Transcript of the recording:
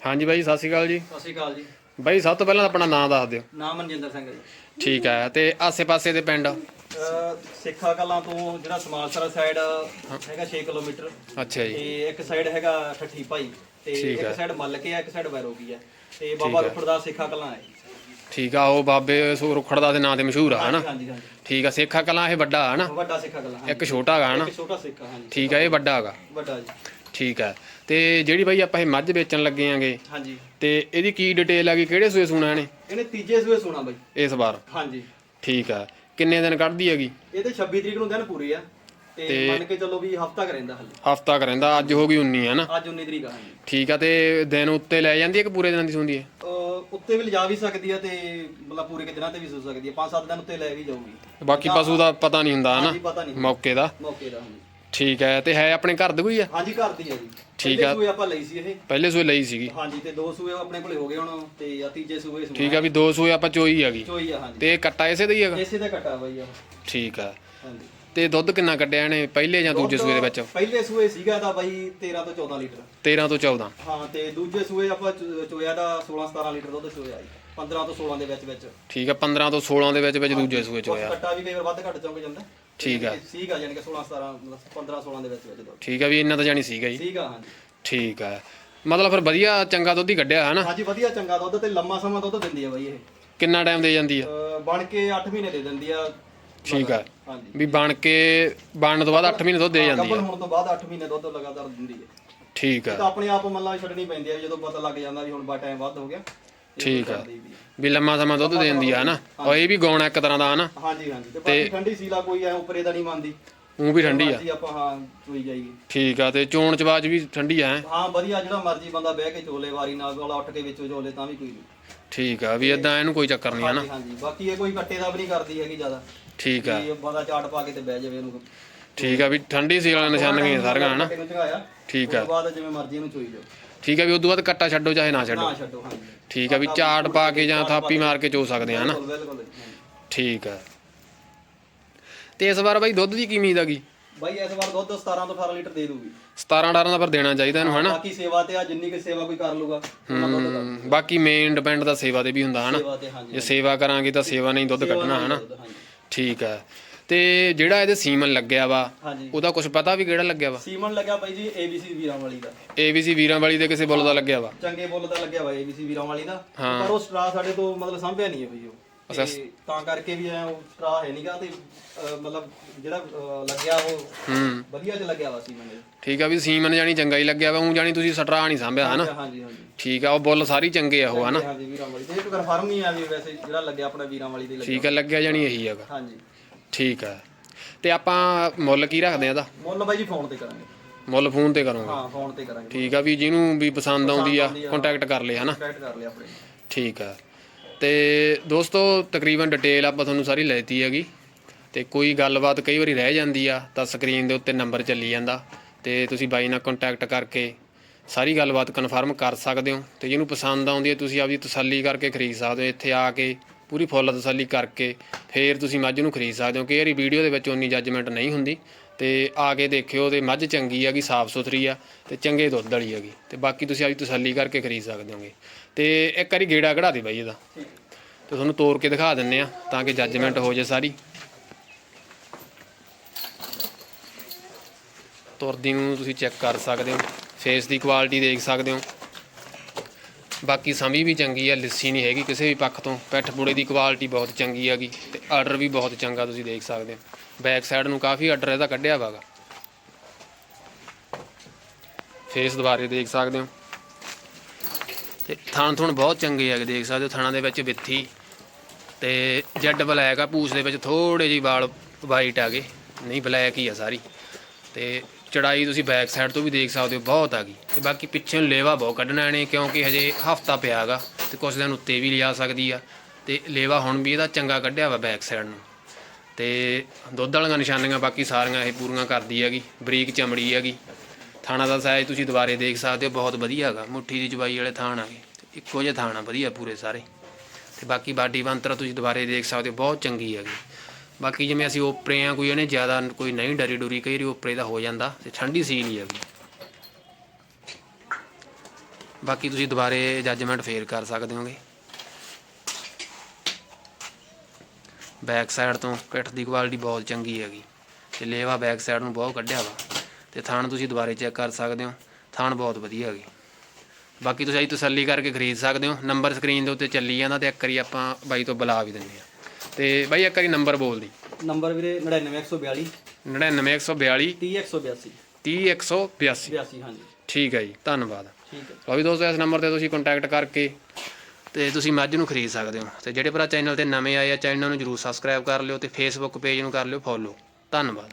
ਹਾਂਜੀ ਬਾਈ ਸਤਿ ਸ਼੍ਰੀ ਅਕਾਲ ਜੀ। ਸਤਿ ਸ਼੍ਰੀ ਅਕਾਲ ਜੀ। ਬਾਈ ਸਭ ਤੋਂ ਪਹਿਲਾਂ ਆਪਣਾ ਨਾਮ ਦੱਸ ਦਿਓ। ਨਾਮ ਮਨਜਿੰਦਰ ਸਿੰਘ ਹੈ ਜੀ। ਠੀਕ ਹੈ ਤੇ ਆਸੇ-ਪਾਸੇ ਦੇ ਪਿੰਡ? ਅਹ ਸਿੱਖਾ ਕਲਾਂ ਤੋਂ ਜਿਹੜਾ ਸਮਾਲਸਰਾ ਸਾਈਡ ਹੈਗਾ 6 ਕਿਲੋਮੀਟਰ। ਅੱਛਾ ਜੀ। ਤੇ ਇੱਕ ਸਾਈਡ ਹੈਗਾ ਠੱਠੀ ਭਾਈ ਤੇ ਠੀਕ ਹੈ। ਇੱਕ ਸਾਈਡ ਮੱਲਕੇ ਆ ਇੱਕ ਸਾਈਡ ਵੈਰੋਗੀ ਆ ਤੇ ਬਾਬਾ ਦਾ ਸਿੱਖਾ ਕਲਾਂ ਹੈ ਠੀਕ ਆ ਉਹ ਬਾਬੇ ਸੋ ਰੁਖੜ ਦਾ ਦੇ ਨਾਂ ਤੇ ਮਸ਼ਹੂਰ ਆ ਹਨਾ ਹਾਂਜੀ ਹਾਂਜੀ ਠੀਕ ਆ ਸੇਖਾ ਕਲਾਂ ਇਹ ਵੱਡਾ ਹਨਾ ਵੱਡਾ ਸਿੱਖਾ ਕਲਾਂ ਹਾਂਜੀ। ਇੱਕ ਛੋਟਾ ਹੈਗਾ ਹਨਾ ਇੱਕ ਛੋਟਾ ਸਿੱਖਾ ਹਾਂਜੀ। ਠੀਕ ਆ ਇਹ ਵੱਡਾ ਹੈਗਾ ਵੱਡਾ ਜੀ। ਠੀਕ ਆ। ਤੇ ਜਿਹੜੀ ਬਾਈ ਆਪਾਂ ਇਹ ਮੱਝ ਵੇਚਣ ਲੱਗੇ ਆਂਗੇ ਹਾਂਜੀ। ਤੇ ਇਹਦੀ ਕੀ ਡਿਟੇਲ ਹੈਗੀ ਕਿਹੜੇ ਸੂਏ ਸੁਣਾ ਨੇ ਇਹਨੇ ਤੀਜੇ ਸੂਏ ਸੋਣਾ ਬਾਈ। ਇਸ ਵਾਰ। ਹਾਂਜੀ। ਠੀਕ ਆ। ਕਿੰਨੇ ਦਿਨ ਕੱਢਦੀ ਹੈਗੀ? ਇਹ ਤੇ 26 ਤਰੀਕ ਨੂੰ ਦਿਨ ਪੂਰੇ ਆ। ਤੇ ਮੰਨ ਕੇ ਚੱਲੋ ਵੀ ਹਫਤਾ ਕਰੇਂਦਾ ਹਲੇ। ਹਫਤਾ ਕਰੇਂਦਾ ਅੱਜ ਹੋ ਗਈ 19 ਹਨਾ ਅੱਜ 19 ਤਰੀਕ ਆ ਹਾਂਜੀ। ਠੀਕ ਆ ਤੇ ਦਿਨ ਉੱਤੇ ਲੈ ਜਾਂਦੀ ਹੈ ਕਿ ਪੂਰੇ ਦਿਨਾਂ ਦੀ ਸੁਣਦੀ ਹੈ? ਉੱਤੇ ਵੀ ਲਿਜਾ ਵੀ ਸਕਦੀ ਆ ਤੇ ਮਤਲਬ ਪੂਰੇ ਕਿ ਦਿਨਾਂ ਤੇ ਵੀ ਸੋ ਸਕਦੀ ਆ। 5-7 ਦਿਨ ਉੱਤੇ ਲੈ ਵੀ ਜਾਊਗੀ। ਬਾਕੀ ਪਸ਼ੂ ਦਾ ਪਤਾ ਨਹੀਂ ਹੁੰਦਾ ਪਤਾ ਨਹੀਂ ਮੌਕੇ ਦਾ। ਮੌਕੇ ਦਾ ਹਾਂਜੀ। ਠੀਕ ਹੈ ਤੇ ਹੈ ਆਪਣੇ ਘਰ ਦੀ ਕੋਈ ਆ? ਹਾਂਜੀ ਘਰ ਦੀ ਆ ਜੀ। ਠੀਕ ਆ। ਸੂਏ ਆਪਾਂ ਲਈ ਸੀ ਇਹ। ਪਹਿਲੇ ਸੂਏ ਲਈ ਸੀਗੀ। ਹਾਂਜੀ ਤੇ ਦੋ ਸੂਏ ਆਪਣੇ ਕੋਲੇ ਹੋ ਗਏ ਹੁਣ ਤੇ ਆ ਤੀਜੇ ਸੂਏ ਸੂਆ ਠੀਕ ਆ ਵੀ ਦੋ ਸੂਏ ਆਪਾਂ ਚੋਈ ਹੈਗੀ ਚੋਈ ਆ ਹਾਂਜੀ। ਤੇ ਕੱਟਾ ਇਸੇ ਦਾ ਹੀ ਹੈਗਾ ਇਸੇ ਦਾ ਘਟਾ ਬਾਈ ਆ। ਠੀਕ ਆ। ਹਾਂਜੀ। ਤੇ ਦੁੱਧ ਕਿੰਨਾ ਕੱਢਿਆ ਇਹਨੇ ਪਹਿਲੇ ਜਾਂ ਦੂਜੇ ਸੂਏ ਦੇ ਵਿੱਚ? ਪਹਿਲੇ ਸੂਏ ਸੀਗਾ ਤਾਂ ਬਾਈ 13 ਤੋਂ 14 ਲੀਟਰ। 13 ਤੋਂ 14 ਹਾਂ ਤੇ ਦੂਜੇ ਸੂਏ ਆਪਾਂ ਚੋ- ਚੋਇਆ ਦਾ 16 17 ਲੀਟਰ ਦੁੱਧ ਚੋਇਆ ਜੀ। 15 ਤੋਂ 16 ਦੇ ਵਿੱਚ ਵਿੱਚ। ਠੀਕ ਆ 15 ਤੋਂ 16 ਦੇ ਵਿੱਚ ਵਿੱਚ ਦੂਜੇ ਸੂਏ ਚ ਹੋਇਆ। ਕੱਟਾ ਵੀ ਕਈ ਵਾਰ ਵੱਧ ਘੱਟ ਚੌਂਕ ਜਾਂਦਾ। ਠੀਕ ਆ। ਸੀਗਾ ਯਾਨੀ ਕਿ 16 17 ਮਤਲਬ 15 16 ਦੇ ਵਿੱਚ ਵਿੱਚ ਦੁੱਧ ਠੀਕ ਆ ਵੀ ਇੰਨਾ ਤਾਂ ਜਾਣੀ ਸੀਗਾ ਜੀ। ਸੀਗਾ ਹਾਂਜੀ। ਠੀਕ ਆ। ਮਤਲਬ ਫਿਰ ਵਧੀਆ ਚੰਗਾ ਦੁੱਧ ਹੀ ਕੱਢਿਆ ਹੈ ਨਾ ਹਾਂਜੀ ਵਧੀਆ ਚੰਗਾ ਦੁੱਧ ਤੇ ਲੰਮਾ ਸਮਾਂ ਦੁੱਧ ਦਿੰਦੀ ਆ ਬਾਈ ਇਹ। ਕਿੰਨਾ ਟਾਈਮ ਦੇ ਜਾਂਦੀ ਆ? ਅਹ ਬਣ ਕੇ 8 ਮਹੀਨੇ ਦੇ ਦਿੰਦੀ ਆ। ਠੀਕ ਆ। ਹਾਂਜੀ। ਵੀ ਬਣ ਕੇ ਬਣਨ ਤੋਂ ਬਾਅਦ 8 ਮਹੀਨੇ ਦੁੱਧ ਦੇ ਜਾਂਦੀ ਗੱਭਣ ਆ ਹੋਣ ਤੋਂ ਬਾਅਦ 8 ਮਹੀਨੇ ਦੁੱਧ ਲਗਾਤਾਰ ਦਿੰਦੀ ਹੈ ਠੀਕ ਇਹ ਆ ਤਾਂ ਆਪਣੇ ਆਪ ਮੱਲਾ ਛੱਡਣੀ ਪੈਂਦੀ ਹੈ ਜਦੋਂ ਪਤਾ ਲੱਗ ਜਾਂਦਾ ਵੀ ਹੁਣ ਬਾ ਟਾਈਮ ਵੱਧ ਹੋ ਗਿਆ। ਠੀਕ ਆ। ਵੀ ਲੰਮਾ ਸਮਾਂ ਦੁੱਧ ਦਿੰਦੀ ਆ ਹਨਾ ਔਰ ਇਹ ਵੀ ਗਾਉਣਾ ਇੱਕ ਤਰ੍ਹਾਂ ਦਾ ਹਨਾ ਹਾਂਜੀ ਹਾਂਜੀ। ਤੇ ਬਾਕੀ ਠੰਡੀ ਸੀਲਾ ਕੋਈ ਐ ਉੱਪਰੇ ਦਾ ਨਹੀਂ ਮੰਨਦੀ। ਉਹ ਵੀ ਠੰਡੀ ਆ। ਮਰਜ਼ੀ ਆਪਾਂ ਹਾਂ ਚੋਈ ਜਾਈਏ। ਠੀਕ ਆ ਤੇ ਚੋਣ ਚਵਾਜ ਵੀ ਠੰਡੀ ਆ ਹੈਂ? ਹਾਂ ਵਧੀਆ ਜਿਹੜਾ ਮਰਜ਼ੀ ਬੰਦਾ ਬਹਿ ਕੇ ਚੋਲੇ ਵਾਰੀ ਨਾਲ ਵਾਲਾ ਉੱਠ ਕੇ ਵਿੱਚੋਂ ਚੋਲੇ ਤਾਂ ਵੀ ਕੋਈ ਨਹੀਂ। ਠੀਕ ਆ ਵੀ ਇਦਾਂ ਇਹਨੂੰ ਕੋਈ ਚੱਕਰ ਨਹੀਂ ਹਨਾ ਹਾਂਜੀ ਹਾਂਜੀ। ਬਾਕੀ ਇਹ ਕੋਈ ਕੱਟੇ ਦਾ ਵੀ ਨਹੀਂ ਕਰਦੀ ਹੈਗੀ ਜ਼ਿਆਦਾ। ਠੀਕ ਆ। ਵੀ ਬੰਦਾ ਚਾਟ ਪਾ ਕੇ ਤੇ ਬਹਿ ਜਾਵੇ ਇਹਨੂੰ। ਠੀਕ ਆ ਵੀ ਠੰਡੀ ਸੀ ਵਾਲੀਆਂ ਨਿਸ਼ਾਨੀਆਂ ਸਾਰੀਆਂ ਹਨਾ ਕੱਟੇ ਨੂੰ ਠੀਕ ਆ। ਉਸ ਤੋਂ ਬਾਅਦ ਜਿਵੇਂ ਮਰਜ਼ੀ ਇਹਨੂੰ ਚੋਈ ਜਾਓ। ਠੀਕ ਆ ਵੀ ਉਦੋਂ ਬਾਅਦ ਕੱਟਾ ਛੱਡੋ ਚਾਹੇ ਨਾ ਛੱਡੋ। ਨਾ ਛੱਡੋ ਹਾਂਜੀ। ਠੀਕ ਆ ਵੀ ਝਾੜ ਪਾ ਕੇ ਜਾਂ ਥਾਪੀ ਮਾਰ ਕੇ ਚੋ ਸਕਦੇ ਆ ਹਨਾ ਬਿਲਕੁਲ ਬਿਲਕੁਲ ਹਾਂਜੀ। ਠੀਕ ਆ ਤੇ ਇਸ ਵਾਰ ਬਾਈ ਦੁੱਧ ਦੀ ਕੀ ਉਮੀਦ ਹੈਗੀ ਬਾਈ ਇਸ ਵਾਰ ਦੁੱਧ 17 ਤੋਂ 18 ਲੀਟਰ ਦੇ ਦੂਗੀ 17 18 ਦਾ ਪਰ ਦੇਣਾ ਚਾਹੀਦਾ ਇਹਨੂੰ ਹਨਾ? ਬਾਕੀ ਸੇਵਾ ਤੇ ਆ ਜਿੰਨੀ ਕਿ ਸੇਵਾ ਕੋਈ ਕਰ ਲੂਗਾ ਉਹਨਾਂ ਦੁੱਧ ਕਰ ਹਮ, ਬਾਕੀ ਮੇਨ ਡਿਪੈਂਡ ਤਾਂ ਸੇਵਾ ਤੇ ਵੀ ਹੁੰਦਾ ਹਨਾ? ਸੇਵਾ ਤੇ ਹਾਂਜੀ ਜੇ ਸੇਵਾ ਕਰਾਂਗੇ ਤਾਂ ਸੇਵਾ ਨਹੀਂ ਦੁੱਧ ਕੱਢਣਾ ਹਨਾ? ਦੁੱਧ, ਹਾਂਜੀ। ਠੀਕ ਆ ਤੇ ਜਿਹੜਾ ਇਹਦੇ ਸੀਮਨ ਲੱਗਿਆ ਵਾ ਹਾਂਜੀ। ਉਹਦਾ ਕੁਝ ਪਤਾ ਵੀ ਕਿਹੜਾ ਲੱਗਿਆ ਵਾ? ਸੀਮਨ ਲੱਗਿਆ ਬਾਈ ਜੀ ABC ਵੀਰਾਂ ਵਾਲੀ ਦਾ। ABC ਵੀਰਾਂ ਵਾਲੀ ਦੇ ਕਿਸੇ ਬੁੱਲ ਦਾ ਲੱਗਿਆ ਵਾ? ਚੰਗੇ ਬੁੱਲ ਦਾ ਲੱਗਿਆ ਵਾ ABC ਵੀਰਾਂ ਵਾਲੀ ਦਾ। ਹਾਂ। ਪਰ ਉਹ ਸਟਰਾ ਸਾਡੇ ਤੋਂ ਮਤਲਬ ਸੰਭਿਆ ਨਹੀਂ ਹੈ ਬਈ ਉਹ। ਤੇ ਤਾਂ ਕਰਕੇ ਵੀ ਐ ਉਹ ਸਟਰਾ ਹੈ ਨਹੀਂਗਾ ਤੇ ਅਹ, ਮਤਲਬ ਜਿਹੜਾ ਅਹ, ਲੱਗਿਆ ਉਹ ਹੂੰ। ਵਧੀਆ ਚ ਲੱਗਿਆ ਵਾ ਸੀਮਨ ਦੇ ਠੀਕ ਆ ਵੀ ਸੀਮਨ ਜਾਨੀ ਚੰਗਾ ਹੀ ਲੱਗਿਆ ਵਾ ਉਹ ਜਾਨੀ ਤੁਸੀਂ ਸਟਰਾ ਨਹੀਂ ਸਾਂਭਿਆ ਹਨਾ? ਹਾਂਜੀ ਹਾਂਜੀ। ਠੀਕ ਆ ਉਹ ਬੁੱਲ ਸਾਰੀ ਚੰਗੇ ਆ ਉਹ ਹਨਾ? ਹਾਂਜੀ ਵੀਰਾਂ ਵਾਲੀ ਤੇ ਇਹ ਕਨਫਰਮ ਹੀ ਆ ਵੀ ਵੈਸੇ ਜਿਹੜਾ ਲੱਗਿਆ ਆਪਣਾ ਵੀਰਾਂ ਵਾਲੀ ਦੇ ਲੱਗਿਆ ਠੀਕ ਆ ਲੱਗਿਆ ਜਾਨੀ ਇਹੀ ਹੈਗਾ। ਹਾਂਜੀ। ਠੀਕ ਆ ਤੇ ਆਪਾਂ ਮੁੱਲ ਕੀ ਰੱਖਦੇ ਆ ਇਹਦਾ? ਮੁੱਲ ਬਾਈ ਜੀ ਫੋਨ ਤੇ ਕਰਾਂਗੇ। ਮੁੱਲ ਫੋਨ ਤੇ ਕਰੋਗੇ? ਹਾਂ ਫੋਨ ਤੇ ਕਰਾਂਗੇ। ਠੀਕ ਆ ਵੀ ਜਿਹਨੂੰ ਵੀ ਪਸੰਦ ਆਉਂਦੀ ਆ ਕੰਟੈਕਟ ਕਰ ਲਿਆ ਹਨਾ? ਕੰਟੈਕਟ ਕਰ ਲਿਆ ਆਪਣੇ ਠੀਕ ਆ। ਤੇ ਦੋਸਤੋ ਤਕਰੀਬਨ ਡਿਟੇਲ ਆਪਾਂ ਤੁਹਾਨੂੰ ਸਾਰੀ ਲੈਤੀ ਹੈਗੀ। ਤੇ ਕੋਈ ਗੱਲਬਾਤ ਕਈ ਵਾਰੀ ਰਹਿ ਜਾਂਦੀ ਆ ਤਾਂ ਸਕਰੀਨ ਦੇ ਉੱਤੇ ਨੰਬਰ ਚੱਲੀ ਜਾਂਦਾ। ਤੇ ਤੁਸੀਂ ਬਾਈ ਨਾਲ ਕੰਟੈਕਟ ਕਰਕੇ ਸਾਰੀ ਗੱਲਬਾਤ ਕਨਫਰਮ ਕਰ ਸਕਦੇ ਹੋ। ਤੇ ਜਿਹਨੂੰ ਪਸੰਦ ਆਉਂਦੀ ਹੈ ਤੁਸੀਂ ਆਪਦੀ ਤਸੱਲੀ ਕਰਕੇ ਖਰੀਦ ਸਕਦੇ ਹੋ ਇੱਥੇ ਆ ਕੇ। ਪੂਰੀ ਫੁੱਲ ਤਸੱਲੀ ਕਰਕੇ ਫੇਰ ਤੁਸੀਂ ਮੱਝ ਨੂੰ ਖਰੀਦ ਸਕਦੇ ਹੋ ਕਿ ਵਾਰੀ ਵੀਡੀਓ ਦੇ ਵਿੱਚ ਉਨੀ ਜੱਜਮੈਂਟ ਨਹੀਂ ਹੁੰਦੀ। ਤੇ ਆ ਕੇ ਦੇਖਿਓ, ਤੇ ਮੱਝ ਚੰਗੀ ਹੈਗੀ, ਸਾਫ਼ ਸੁਥਰੀ ਆ, ਤੇ ਚੰਗੇ ਦੁੱਧ ਵਾਲੀ ਹੈਗੀ, ਤੇ ਬਾਕੀ ਤੁਸੀਂ ਆਪਦੀ ਤਸੱਲੀ ਕਰਕੇ ਖਰੀਦ ਸਕਦੇ ਹੋਗੇ। ਤੇ ਇੱਕ ਵਾਰੀ ਗੇੜਾ ਕਢਾ ਦੇ ਬਾਈ ਇਹਦਾ। ਠੀਕ ਤੇ ਤੁਹਾਨੂੰ ਤੋੜ ਕੇ ਦਿਖਾ ਦਿੰਨੇ ਆ, ਤਾਂ ਕਿ ਜੱਜਮੈਂਟ ਹੋ ਜੇ ਸਾਰੀ। ਤੁਰਦੀ ਨੂੰ ਤੁਸੀਂ ਚੈੱਕ ਕਰ ਸਕਦੇ ਹੋ ਫੇਸ ਦੀ ਕੁਆਲਿਟੀ ਦੇਖ ਸਕਦੇ ਹੋ। ਬਾਕੀ ਸਮੀ ਵੀ ਚੰਗੀ ਆ, ਲਿੱਸੀ ਨਹੀਂ ਹੈਗੀ ਕਿਸੇ ਵੀ ਪੱਖ ਤੋਂ। ਪੈਠ ਪੂੜੇ ਦੀ ਕੁਆਲਿਟੀ ਬਹੁਤ ਚੰਗੀ ਹੈਗੀ ਤੇ ਆਰਡਰ ਵੀ ਬਹੁਤ ਚੰਗਾ ਤੁਸੀਂ ਦੇਖ ਸਕਦੇ ਹੋ। ਬੈਕ ਸਾਈਡ ਨੂੰ ਕਾਫੀ ਆਰਡਰ ਇਹਦਾ ਕੱਢਿਆ ਵਾਗਾ ਫੇਸ ਦੁਬਾਰੇ ਦੇਖ ਸਕਦੇ ਹੋ। ਤੇ ਥਣ ਥੁਣ ਬਹੁਤ ਚੰਗੇ ਹੈਗੇ ਦੇਖ ਸਕਦੇ ਹੋ, ਥਣਾ ਦੇ ਵਿੱਚ ਵਿੱਥੀ। ਤੇ ਜੈਡ ਬਲੈਕ ਆ, ਪੂਛ ਦੇ ਵਿੱਚ ਥੋੜੇ ਜਿਹੇ ਵਾਲ ਵਾਈਟ ਆ ਗਏ ਨਹੀਂ ਬਲੈਕ ਹੀ ਆ ਸਾਰੀ। ਤੇ ਚੜਾਈ ਤੁਸੀਂ ਬੈਕ ਸਾਈਡ ਤੋਂ ਵੀ ਦੇਖ ਸਕਦੇ ਹੋ, ਬਹੁਤ ਆ ਗਈ। ਤੇ ਬਾਕੀ ਪਿੱਛੇ ਲੇਵਾ ਬਹੁਤ ਕੱਢਣਾ ਇਹਨੇ, ਕਿਉਂਕਿ ਹਜੇ ਹਫਤਾ ਪਿਆਗਾ ਤੇ ਕੁਝ ਦਿਨ ਉੱਤੇ ਵੀ ਲਿਆ ਸਕਦੀ ਆ। ਤੇ ਲੇਵਾ ਹੁਣ ਵੀ ਇਹਦਾ ਚੰਗਾ ਕੱਢਿਆ ਵਾ ਬੈਕ ਸਾਈਡ ਨੂੰ। ਤੇ ਦੁੱਧ ਵਾਲੀਆਂ ਨਿਸ਼ਾਨੀਆਂ ਬਾਕੀ ਸਾਰੀਆਂ ਇਹ ਪੂਰੀਆਂ ਕਰਦੀ ਹੈਗੀ, ਬਰੀਕ ਚਮੜੀ ਹੈਗੀ। ਥਾਣਾ ਦਾ ਸਾਇਜ਼ ਤੁਸੀਂ ਦੁਬਾਰੇ ਦੇਖ ਸਕਦੇ ਹੋ, ਬਹੁਤ ਵਧੀਆ ਹੈਗਾ। ਮੁੱਠੀ ਦੀ ਚਬਾਈ ਵਾਲੇ ਥਾਣ ਆ ਗਏ। ਇੱਕੋ ਜਿਹੇ ਥਾਣ ਆ, ਵਧੀਆ ਪੂਰੇ ਸਾਰੇ। ਤੇ ਬਾਕੀ ਬਾਡੀ ਬੰਤਰਾ ਤੁਸੀਂ ਦੁਬਾਰੇ ਦੇਖ ਸਕਦੇ ਹੋ, ਬਹੁਤ ਚੰਗੀ ਹੈਗੀ। ਬਾਕੀ ਜਿਵੇਂ ਅਸੀਂ ਓਪਰੇ ਆ, ਕੋਈ ਇਹਨੇ ਜ਼ਿਆਦਾ ਕੋਈ ਨਹੀਂ ਡਰੀ ਡੁਰੀ ਕਈ ਵਾਰੀ ਓਪਰੇ ਦਾ ਹੋ ਜਾਂਦਾ ਤੇ ਠੰਡੀ ਸੀ ਨਹੀਂ ਹੈਗੀ ਬਾਕੀ ਤੁਸੀਂ ਦੁਬਾਰੇ ਜੱਜਮੈਂਟ ਫੇਰ ਕਰ ਸਕਦੇ ਹੋਗੇ। ਬੈਕ ਸਾਈਡ ਤੋਂ ਪਿੱਠ ਦੀ ਕੁਆਲਿਟੀ ਬਹੁਤ ਚੰਗੀ ਹੈਗੀ। ਤੇ ਲੇਵਾ ਬੈਕ ਸਾਈਡ ਨੂੰ ਬਹੁਤ ਕੱਢਿਆ ਵਾ। ਤੇ ਥਾਣ ਤੁਸੀਂ ਦੁਬਾਰੇ ਚੈੱਕ ਕਰ ਸਕਦੇ ਹੋ, ਥਾਣ ਬਹੁਤ ਵਧੀਆ ਹੈਗੀ। ਬਾਕੀ ਤੁਸੀਂ ਅੱਜ ਤਸੱਲੀ ਕਰਕੇ ਖਰੀਦ ਸਕਦੇ ਹੋ। ਨੰਬਰ ਸਕਰੀਨ ਦੇ ਉੱਤੇ ਚੱਲੀ ਜਾਂਦਾ ਤੇ ਇੱਕ ਵਾਰੀ ਆਪਾਂ ਬਾਈ ਤੋਂ ਬੁਲਾ ਵੀ ਦਿੰਦੇ ਆ ਤੇ ਬਾਈ ਇੱਕ ਵਾਰੀ ਨੰਬਰ ਬੋਲ ਦੀ। ਨੰਬਰ ਵੀਰੇ 99142 99142 30182 30182 82 ਹਾਂਜੀ। ਠੀਕ ਹੈ ਜੀ ਧੰਨਵਾਦ। ਠੀਕ ਹੈ। ਲਓ ਵੀ ਦੋਸਤੋ ਇਸ ਨੰਬਰ ਤੇ ਤੁਸੀਂ ਕੰਟੈਕਟ ਕਰਕੇ ਤੇ ਤੁਸੀਂ ਮੱਝ ਨੂੰ ਖਰੀਦ ਸਕਦੇ ਹੋ। ਤੇ ਜਿਹੜੇ ਭਰਾ ਚੈਨਲ ਤੇ ਨਵੇਂ ਆਏ ਆ ਚੈਨਲ ਨੂੰ ਜਰੂਰ ਸਬਸਕ੍ਰਾਈਬ ਕਰ ਲਿਓ ਤੇ ਫੇਸਬੁੱਕ ਪੇਜ ਨੂੰ ਕਰ ਲਿਓ ਫੋਲੋ ਧੰਨਵਾਦ।